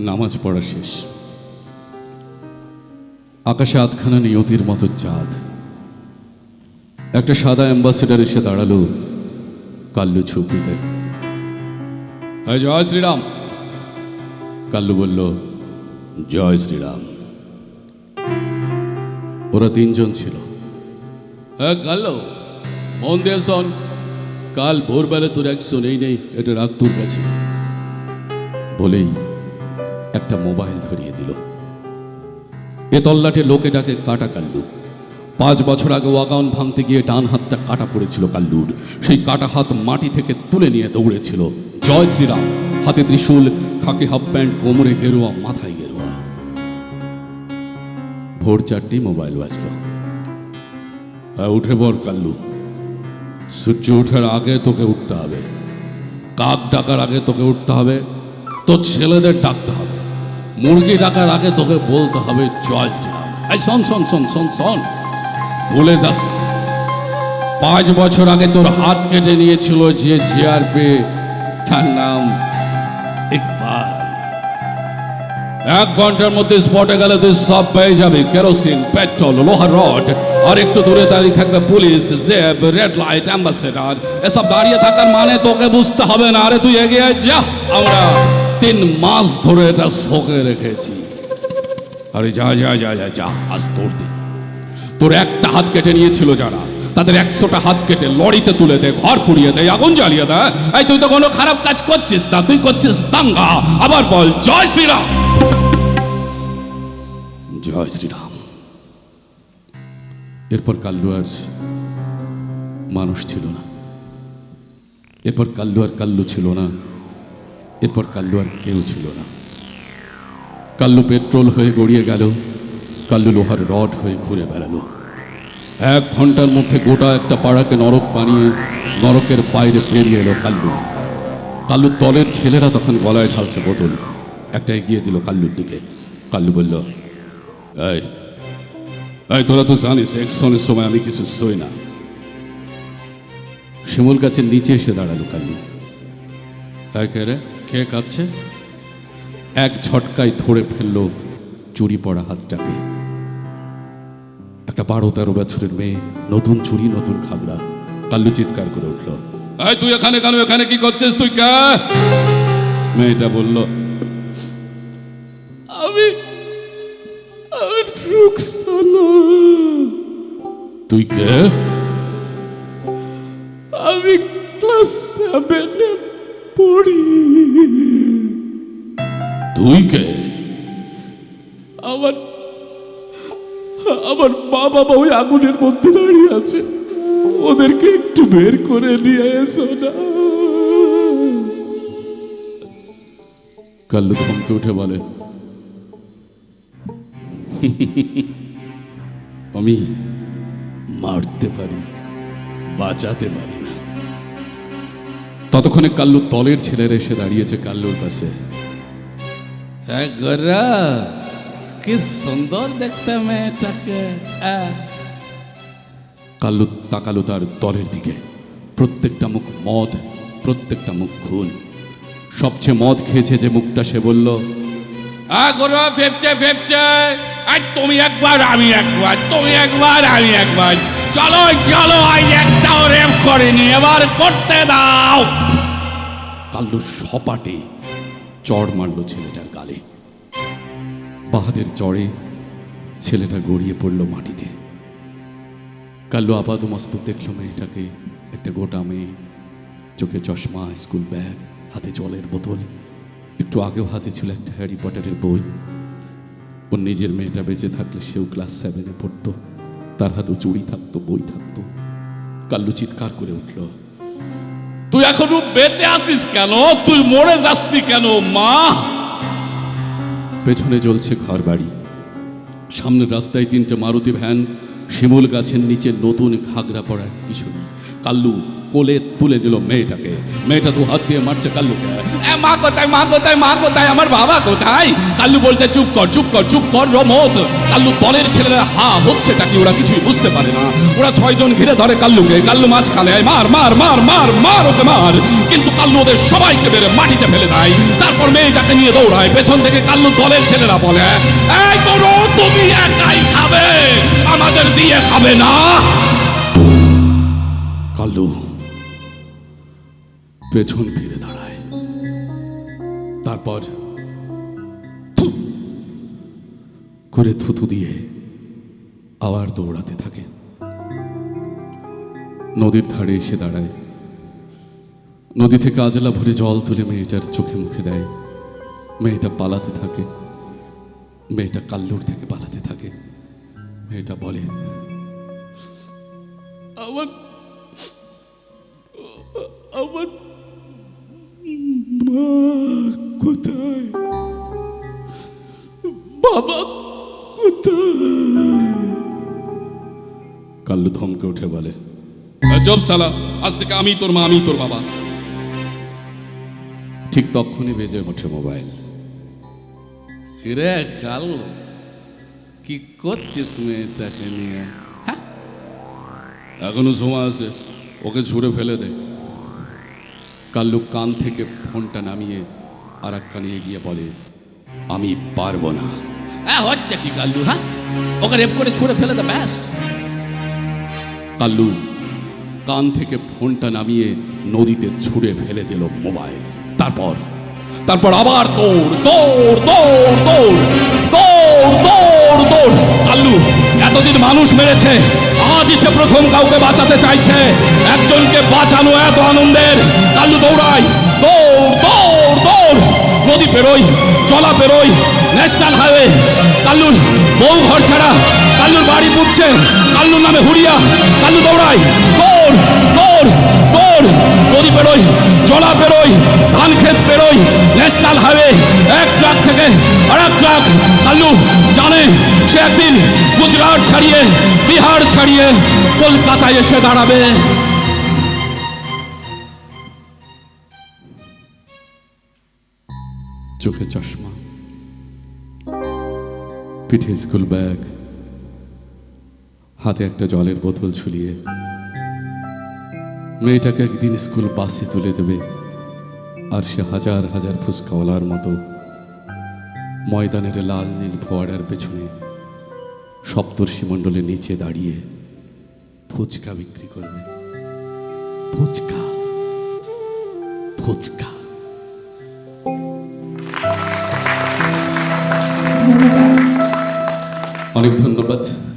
নামাজ পড়া শেষ। আকাশে আধখানা নিয়তির মতো চাঁদ। একটা সাদা অ্যাম্বাসেডার এসে দাঁড়াল কাল্লু ছুপিতে "এই জয় শ্রীরাম! কাল্লু বলল, জয় শ্রীরাম। ওরা তিনজন ছিল। হ্যাঁ কাল্লু, মন দিয়ে শোন, কাল ভোরবেলা তোর একশো নেই নেই, এটা রাখ তোর কাছে। বলেই একটা মোবাইল ধরিয়ে দিল। এ তল্লাটে লোকে ডাকে, কাটা কাল্লু। পাঁচ বছর আগে ওয়াগাউন ভাঙতে গিয়ে ডান হাতটা কাটা পড়েছিল কাল্লুর। সেই কাটা হাত মাটি থেকে তুলে নিয়ে দৌড়েছিল। জয় শ্রীরাম। হাতে ত্রিশূল, খাকি হাফ প্যান্ট, কোমরে গেরুয়া, মাথায় গেরুয়া। ভোর চারটি মোবাইল বাজল। উঠে পড় কাল্লু। সূর্য ওঠার আগে তোকে উঠতে হবে। কাক ডাকার আগে তোকে উঠতে হবে। তোর ছেলেদের ডাকতে হবে। মুরগি ডাকার আগে তোকে বলতে হবে জয় শ্রীরাম এই শোন শোন শোন শোন শোন। ভুলে যাস পাঁচ বছর আগে তোর হাত কেটে নিয়েছিল যে জিআরপি তার নাম এক ঘণ্টার মধ্যে স্পটে গেলে তুই সব পেয়ে যাবি। কেরোসিন, পেট্রোল, লোহার রড, আর একটু দূরে দাঁড়িয়ে থাকবে পুলিশ, জেব রেড লাইট অ্যাম্বাসেডার এসব দাঁড়িয়ে থাকার মানে তোকে বুঝতে হবে না। আরে তুই এগিয়ে যা। আমরা তিন মাস ধরে এটা শোকে রেখেছি। আরে যা যা যা যা যা, আজ তোর দিন। তোর একটা হাত কেটে নিয়েছিল যারা। তাদের একশোটা হাত কেটে লরিতে তুলে দে, ঘর পুড়িয়ে দেয় আগুন জ্বালিয়ে দেয় এই, তুই তো কোনো খারাপ কাজ করছিস না, তুই করছিস দাঙ্গা। আবার বল, জয় শ্রীরাম। জয় শ্রীরাম। এরপর কাল্লু আর মানুষ ছিল না। এরপর কাল্লু আর কাল্লু ছিল না। এরপর কাল্লু আর কেউ ছিল না। কাল্লু পেট্রোল হয়ে গড়িয়ে গেল, কাল্লু লোহার রড হয়ে ঘুরে বেড়ালো। এক ঘণ্টার মধ্যে গোটা একটা পাড়াকে নরক বানিয়ে নরকের বাইরে পেরিয়ে এলো কাল্লু। কাল্লুর দলের ছেলেরা তখন গলায় ঢালছে বোতল। একটা এগিয়ে দিল কাল্লুর দিকে। কাল্লু বলল, এই এই, তোরা তো জানিস একশনের সময় আমি কিছু সই না। শিমুল গাছের নিচে এসে দাঁড়াল কাল্লু। রে? কে কাঁদছে? এক ঝটকায় ধরে ফেলল চুরি পড়া হাতটাকে। একটা বারো তেরো বছরের মেয়ে। নতুন চুরি নতুন খাবড়া কাল্লু চিৎকার করে উঠল। এই, তুই এখানে কেন? এখানে কি করছিস তুই? কে? মেয়েটা বলল, আমি তুই কে? আমি ক্লাস সেভেনে পড়ি। তুই কে? আমার আমার মা বাবা ওই আগুনের মধ্যে দাঁড়িয়ে আছে। ওদেরকে একটু বের করে নিয়ে এসো না। কাল্লু থমকে উঠে বলে, আমি মারতে পারি, বাঁচাতে পারি না। ততক্ষণে কাল্লুর তলের ছেলেরা এসে দাঁড়িয়েছে কাল্লুর কাছে। হ্যাঁ কি সুন্দর দেখতে মেয়েটাকে কাল্লু তাকালো তার দলের দিকে। প্রত্যেকটা মুখ মদ প্রত্যেকটা মুখ খুন। সবচেয়ে মদ খেয়েছে যে মুখটা সে বলল আগরা ফেপটে ফেপটে আর তুমি একবার আমি একবার তুমি একবার আমি একবার। চলো চলো আজ একটাও রেপ করিনি এবার করতে দাও। কাল্লু সপাটে চড় মারল ছেলেটার গালে। বাহাদের চড়ে ছেলেটা গড়িয়ে পড়ল মাটিতে। কাল্লু আপাদ মস্তক দেখল মেয়েটাকে, একটা গোটা মেয়ে, চোখে চশমা, স্কুল ব্যাগ, হাতে জলের বোতল, একটু আগেও হাতে ছিল একটা হ্যারি পটারের বই। ওর নিজের মেয়েটা বেঁচে থাকলে সেও ক্লাস সেভেনে পড়তো, তার হাতেও চুড়ি থাকতো, বই থাকতো। কাল্লু চিৎকার করে উঠল, তুই এখনও বেঁচে আসিস কেন? তুই মরে যাসনি কেন, মা? পেছনে জ্বলছে ঘর বাড়ি। সামনের রাস্তায় তিনটে মারুতি ভ্যান, শিমুল গাছের নিচে নতুন ঘাগরা পড়া কিশোরী। কাল্লু কোলে তুলে নিল মেয়েটাকে। মেয়েটা দু হাত দিয়ে মারছে কাল্লুকে এ, মা কোথায় মা কোথায় মা কোথায় আমার বাবা কোথায়? কাল্লু বলছে চুপ কর চুপ কর চুপ কর রমত। কাল্লু দলের ছেলেরা হা হচ্ছে কি? ওরা কিছুই বুঝতে পারে না। ওরা ছয়জন ঘিরে ধরে কাল্লুকে কাল্লু মাছ খালে মার মার মার মার মার ওকে মার। কিন্তু কাল্লু ওদের সবাইকে বেড়ে মাটিতে ফেলে দেয়। তারপর মেয়েটাকে নিয়ে দৌড়ায়। পেছন থেকে কাল্লু দলের ছেলেরা বলে এই করো তুমি একাই খাবে আমাদের দিয়ে খাবে না। কাল্লু পেছন ফিরে দাঁড়ায়। তারপর করে থুতু দিয়ে আবার দৌড়াতে থাকে। নদীর ধারে এসে দাঁড়ায়। নদী থেকে আজলা ভরে জল তুলে মেয়েটার চোখে মুখে দেয়। মেয়েটা পালাতে থাকে। মেয়েটা কাল্লুর থেকে পালাতে থাকে। মেয়েটা বলে, আমার আমার মা কোথায়? বাবা কোথায়? কাল্লু ধমকে উঠে বলে জব সালা আজ থেকে আমি তোর মা আমি তোর বাবা। ঠিক তখনই বেজে ওঠে মোবাইল। ফিরে কাল কি করছিস মেয়েটাকে নিয়ে? হ্যাঁ? এখনও সময় আছে ওকে ছুঁড়ে ফেলে দে। কাল্লু কান থেকে ফোনটা নামিয়ে আর এক কানে এগিয়ে বলে আমি পারব না। হ্যাঁ হচ্ছে কি কাল্লু হ্যাঁ? ওকে রেপ করে ছুঁড়ে ফেলে দে ব্যাস। কাল্লু কান থেকে ফোনটা নামিয়ে নদীতে ছুঁড়ে ফেলে দিল মোবাইল। তারপর তারপর আবার দৌড় দৌড় দৌড় দৌড় দৌড়। দৌড় দৌড় কাল্লু এতদিন মানুষ মেরেছে আজ সে প্রথম কাউকে বাঁচাতে চাইছে। একজনকে বাঁচানো এত আনন্দের। কাল্লু দৌড়াই। দৌড় দৌড় দৌড়। নদী পেরোই জলা পেরোই ন্যাশনাল হাইওয়ে। কাল্লুর বউ ঘর ছাড়া কাল্লুর বাড়ি পুড়ছে কাল্লুর নামে হুড়িয়া। কাল্লু দৌড়াই। দৌড়। দৌড় দৌড় নদী পেরোই জলা পেরোই ধান ক্ষেত পেরোই ন্যাশনাল হাইওয়ে, এক ট্রাক থেকে ট্রাক কাল্লু জানে, সে একদিন গুজরাট ছাড়িয়ে, বিহার ছাড়িয়ে কলকাতায় এসে দাঁড়াবে। চোখে চশমা, পিঠে স্কুল ব্যাগ, হাতে একটা জলের বোতল ঝুলিয়ে মেয়েটাকে একদিন স্কুল বাসে তুলে দেবে। আর সে হাজার হাজার ফুচকাওয়ালার মতো ময়দানের লাল নীল ফোয়ারার পেছনে সপ্তর্ষি মণ্ডলের নিচে দাঁড়িয়ে ফুচকা বিক্রি করবে। ফুচকা। ফুচকা। অনেক ধন্যবাদ।